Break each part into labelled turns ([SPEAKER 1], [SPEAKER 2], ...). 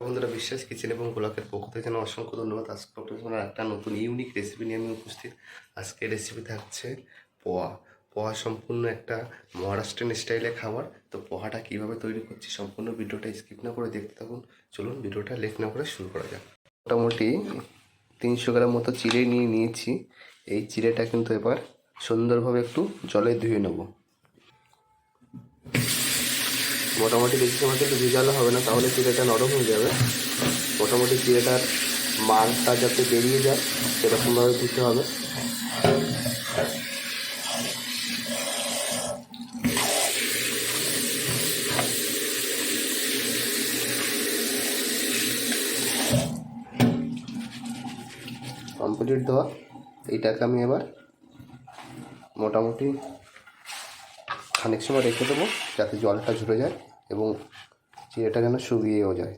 [SPEAKER 1] বন্ধুরা বিশ্বাস, কিচেন এবং গোলাকের পক্ষ থেকে যেন অসংখ্য ধন্যবাদ। আজকে আপনাদের জন্য একটা নতুন ইউনিক রেসিপি নিয়ে আমি উপস্থিত। আজকে রেসিপি থাকছে পোহা। পোহা সম্পূর্ণ একটা মহারাষ্ট্রিয়ান স্টাইলে খাবার। তো পোহাটা কীভাবে তৈরি করছি সম্পূর্ণ ভিডিওটা স্কিপ না করে দেখতে থাকুন। চলুন ভিডিওটা লেট না করে শুরু করা যাক। মোটামুটি তিনশো গ্রাম মতো চিড়ে নিয়ে নিয়েছি। এই চিড়েটা কিন্তু এবার সুন্দরভাবে একটু জলে ধুয়ে নেব। মোটামুটি বেশি সময় কিন্তু ভিজালে হবে না, তাহলে চিড়েটা নরম হয়ে যাবে? মোটামুটি চিড়েটার মালটা যাতে বেরিয়ে যায়, সেরকমভাবে দিতে হবে। কমপ্লিট দেওয়া। এইটাকে আমি এবার মোটামুটি খানিক সময় রেখে দেবো, যাতে জলটা ঝরে যায়। এবং চিড়েটা যেন শুকিয়েও যায়।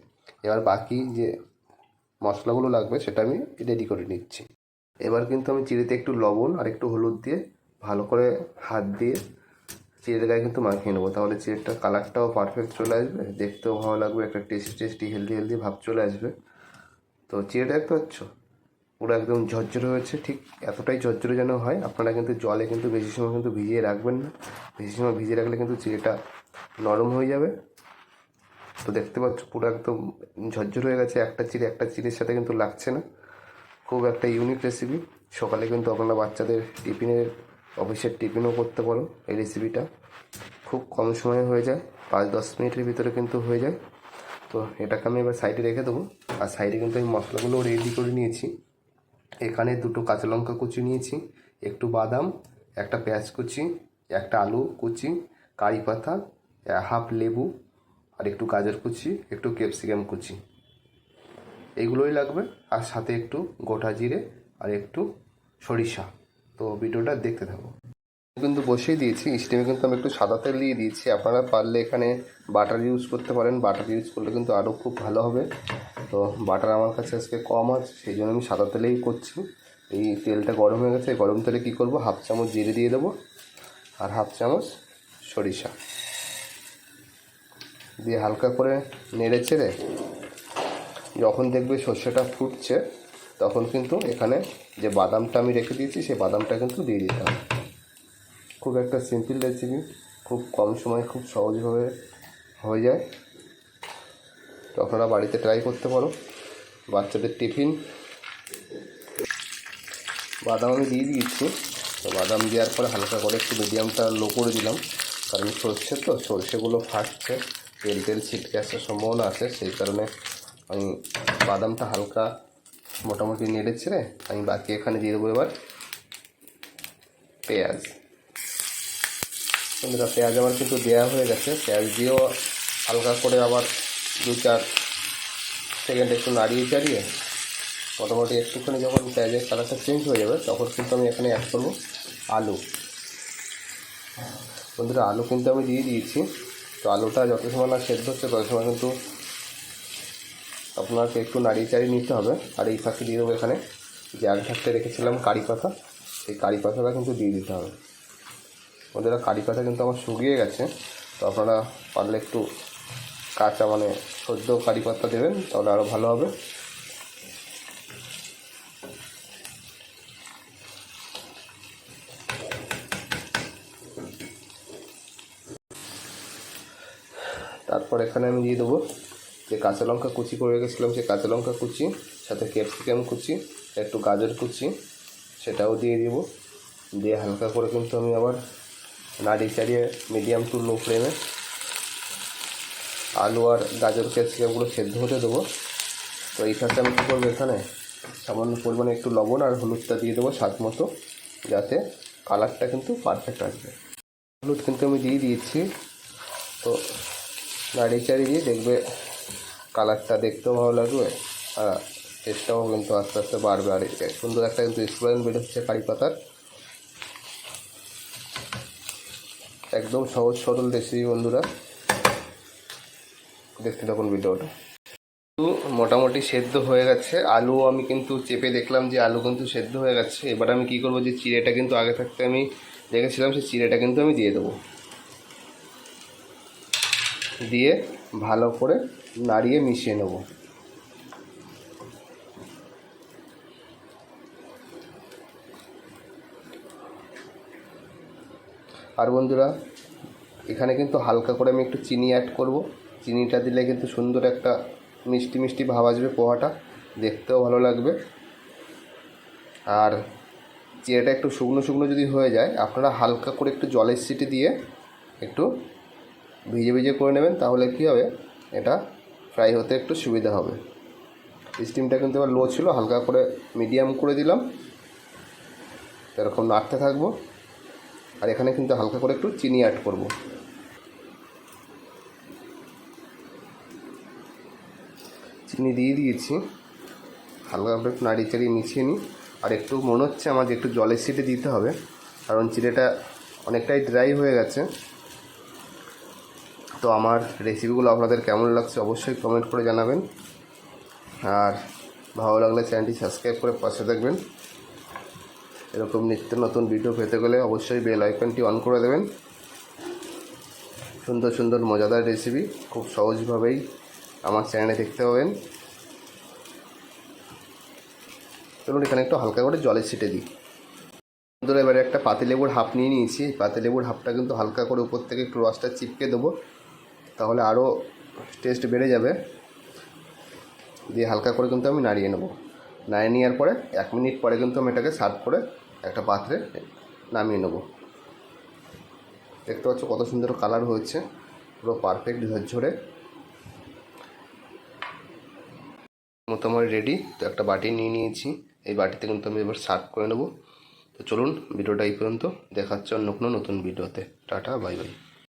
[SPEAKER 1] এবার বাকি যে মশলাগুলো লাগবে সেটা আমি রেডি করে নিচ্ছি। এবার কিন্তু আমি চিড়েতে একটু লবণ আর একটু হলুদ দিয়ে ভালো করে হাত দিয়ে চিড়ের গায়ে কিন্তু মাখিয়ে নেব। তাহলে চিড়েটার কালারটাও পারফেক্ট চলে আসবে, দেখতেও ভালো লাগবে, একটা টেস্টি টেস্টি হেলদি হেলদি ভাব চলে আসবে। তো চিড়েটা দেখতে পাচ্ছ? পুরো একদম ঝরঝরে হয়েছে, ঠিক এতটাই ঝরঝরে যেন হয়। আপনারা কিন্তু জলে কিন্তু বেশি সময় কিন্তু ভিজিয়ে রাখবেন না। বেশি সময় ভিজিয়ে রাখলে কিন্তু চিড়েটা নরম হয়ে যাবে। তো দেখতে পাচ্ছ, পুরো একদম ঝরঝর হয়ে গেছে। একটা চিড়ে, একটা চিড়ের সাথে কিন্তু লাগছে না। খুব একটা ইউনিক রেসিপি সকালে কিন্তু আপনারা বাচ্চাদের টিফিনের অফিসের টিফিনও করতে পারো এই রেসিপিটা খুব কম সময়ে হয়ে যায়, পাঁচ দশ মিনিটের ভিতরে কিন্তু হয়ে যায়। তো এটাকে আমি এবার সাইডে রেখে দেবো। আর সাইডে কিন্তু আমি মশলাগুলো রেডি করে নিয়েছি। এখানে দুটো কাঁচা লঙ্কা কুচি নিয়েছি, একটু বাদাম, একটা পেঁয়াজ কুচি, একটা আলু কুচি, কারি পাতা হাফ লেবু আর একটু গাজর কুচি, একটু ক্যাপসিকাম কুচি। এইগুলোই লাগবে, আর সাথে একটু গোটা জিরে আর একটু সরিষা। তো ভিডিওটা দেখতে থাকো। কিন্তু বসিয়ে দিয়েছি স্টিমে কিন্তু আমি একটু সাদা তেল দিয়ে দিয়েছি। আপনারা পারলে এখানে বাটার ইউজ করতে পারেন। বাটার ইউজ করলে কিন্তু আরও খুব ভালো হবে। তো বাটার আমার কাছে আজকে কম আছে, সেই জন্য আমি সাদা তেলেই করছি। এই তেলটা গরম হয়ে গেছে গরম তেলে কী করব? হাফ চামচ জিরে দিয়ে দেবো, আর হাফ চামচ সরিষা। দিয়ে হালকা করে নেড়ে চেড়ে যখন দেখবে সর্ষেটা ফুটছে, তখন কিন্তু এখানে যে বাদামটা আমি রেখে দিয়েছি, সেই বাদামটা কিন্তু দিয়ে দিতে হবে। খুব একটা সিম্পল রেসিপি খুব কম সময় খুব সহজভাবে হয়ে যায়। তো আপনারা বাড়িতে ট্রাই করতে পারো। বাচ্চাদের টিফিন। বাদাম আমি দিয়ে দিয়েছি। তো বাদাম দেওয়ার পরে হালকা করে একটু মিডিয়ামটা লো করে দিলাম। কারণ সর্ষে তো, সর্ষেগুলো ফাটছে। তেল তেল ছিটকে আসার সম্ভাবনা আছে, সেই কারণে আমি বাদামটা হালকা মোটামুটি নেড়ে ছেড়ে আমি বাকি এখানে দিয়ে দেবো এবার পেঁয়াজ। বন্ধুরা, পেঁয়াজ আমার কিন্তু দেওয়া হয়ে গেছে। পেঁয়াজ দিয়েও হালকা করে আবার দু চার সেকেন্ড একটু নাড়িয়ে চাড়িয়ে মোটামুটি একটুখানি যখন পেঁয়াজের কালারটা চেঞ্জ হয়ে যাবে, তখন কিন্তু আমি এখানে অ্যাড করব আলু। বন্ধুরা, আলু কিন্তু আমি দিয়ে দিয়েছি। তো আলুটা যত সময় না সেদ্ধ হচ্ছে, তত সময় কিন্তু আপনাকে একটু নাড়িয়ে চাড়িয়ে নিতে হবে। আর এই ফাঁকে দিয়ে দেবো এখানে যে আগে থাকতে রেখেছিলাম কারি পাতা, সেই কারি পাতাটা কিন্তু দিয়ে দিতে হবে। ওদের কারি পাতা কিন্তু আমার শুকিয়ে গেছে, তো আপনারা পারলে একটু কাঁচা মানে সদ্য কারি পাতা দেবেন, তাহলে আরও ভালো হবে। তারপর এখানে আমি দিয়ে দেবো যে কাঁচা লঙ্কা কুচি করে রেখেছিলাম, সেই কাঁচা লঙ্কা কুচি, সাথে ক্যাপসিকাম কুচি, একটু গাজর কুচি, সেটাও দিয়ে দিব। দিয়ে হালকা করে কিন্তু আমি আবার নাড়ি চাড়িয়ে মিডিয়াম টু লো ফ্লেমে আলু আর গাজর ক্যাপসিকামগুলো সেদ্ধ হতে দেবো। তো এই ফাঁকে আমি কী করব এখানে? সামান্য পরিমাণে একটু লবণ আর হলুদটা দিয়ে দেবো স্বাদ মতো, যাতে কালারটা কিন্তু পারফেক্ট আসবে। হলুদ কিন্তু আমি দিয়ে দিয়েছি। তো নাড়িয়ে চাড়িয়ে দিয়ে দেখবে কালারটা দেখতেও ভালো লাগবে, আর টেস্টটাও কিন্তু আস্তে আস্তে বাড়বে। আর সুন্দর একটা কিন্তু স্প্রেন বেরোচ্ছে কারি পাতার। একদম সহজ সরল রেসিপি বন্ধুরা। দেখতে থাকুন ভিডিওটা। মোটামুটি সেদ্ধ হয়ে গেছে। আলু আমি কিন্তু চেপে দেখলাম যে আলু কিন্তু সেদ্ধ হয়ে গেছে। এবার আমি কি করব যে চিড়েটা কিন্তু আগে থাকতে আমি রেখেছিলাম সেই চিড়েটা কিন্তু আমি দিয়ে দেবো। দিয়ে ভালো করে নাড়িয়ে মিশিয়ে নেব। আর বন্ধুরা, এখানে কিন্তু হালকা করে আমি একটু চিনি অ্যাড করব। চিনিটা দিলে কিন্তু সুন্দর একটা মিষ্টি মিষ্টি ভাব আসবে পোহাটা। দেখতেও ভালো লাগবে। আর চিড়াটা একটু শুকনো শুকনো যদি হয়ে যায়, আপনারা হালকা করে একটু জলের সিটি দিয়ে একটু ভিজে ভিজে করে নেবেন, তাহলে কী হবে? এটা ফ্রাই হতে একটু সুবিধা হবে। স্টিমটা কিন্তু এবার লো ছিল, হালকা করে মিডিয়াম করে দিলাম। এরকম নাড়তে থাকব। আর এখানে কিন্তু হালকা করে একটু চিনি অ্যাড করব। চিনি দিয়ে দিয়েছি। হালকা করে একটু নাড়িয়ে চাড়িয়ে মিশিয়ে নিই। আর একটু মনে হচ্ছে আমার যে একটু জলের সিটে দিতে হবে, কারণ চিড়েটা অনেকটাই ড্রাই হয়ে গেছে। তো আমার রেসিপিগুলো আপনাদের কেমন লাগছে অবশ্যই কমেন্ট করে জানাবেন। আর ভালো লাগলে চ্যানেলটি সাবস্ক্রাইব করে পাশে থাকবেন। এরকম নিত্য নতুন ভিডিও পেতে গেলে অবশ্যই বেল আইকনটি অন করে দেবেন। সুন্দর সুন্দর মজাদার রেসিপি খুব সহজভাবেই আমার চ্যানেলে দেখতে পাবেন। চলুন এখানে একটু হালকা করে জলে ছিটে দিই। বন্ধুরা, এবারে একটা পাতিলেবুর হাফ নিয়ে নিয়েছি। পাতিলেবুর হাফটা কিন্তু হালকা করে উপর থেকে একটু রসটা চিপকে দেবো। তাহলে আরও টেস্ট বেড়ে যাবে। দিয়ে হালকা করে কিন্তু আমি নাড়িয়ে নেব। নাড়িয়ে নেওয়ার পরে এক মিনিট পরে কিন্তু আমি এটাকে সার্ভ করে একটা পাত্রে নামিয়ে নেব। দেখতে পাচ্ছ কত সুন্দর কালার হয়েছে, পুরো পারফেক্ট ঝরঝরে। আমার রেডি তো একটা বাটি নিয়ে নিয়েছি। এই বাটিতে কিন্তু আমি এবার সার্ভ করে নেব। তো চলুন, ভিডিওটা এই পর্যন্ত। দেখাচ্ছে অন্য কোনো নতুন ভিডিওতে। Tata bye bye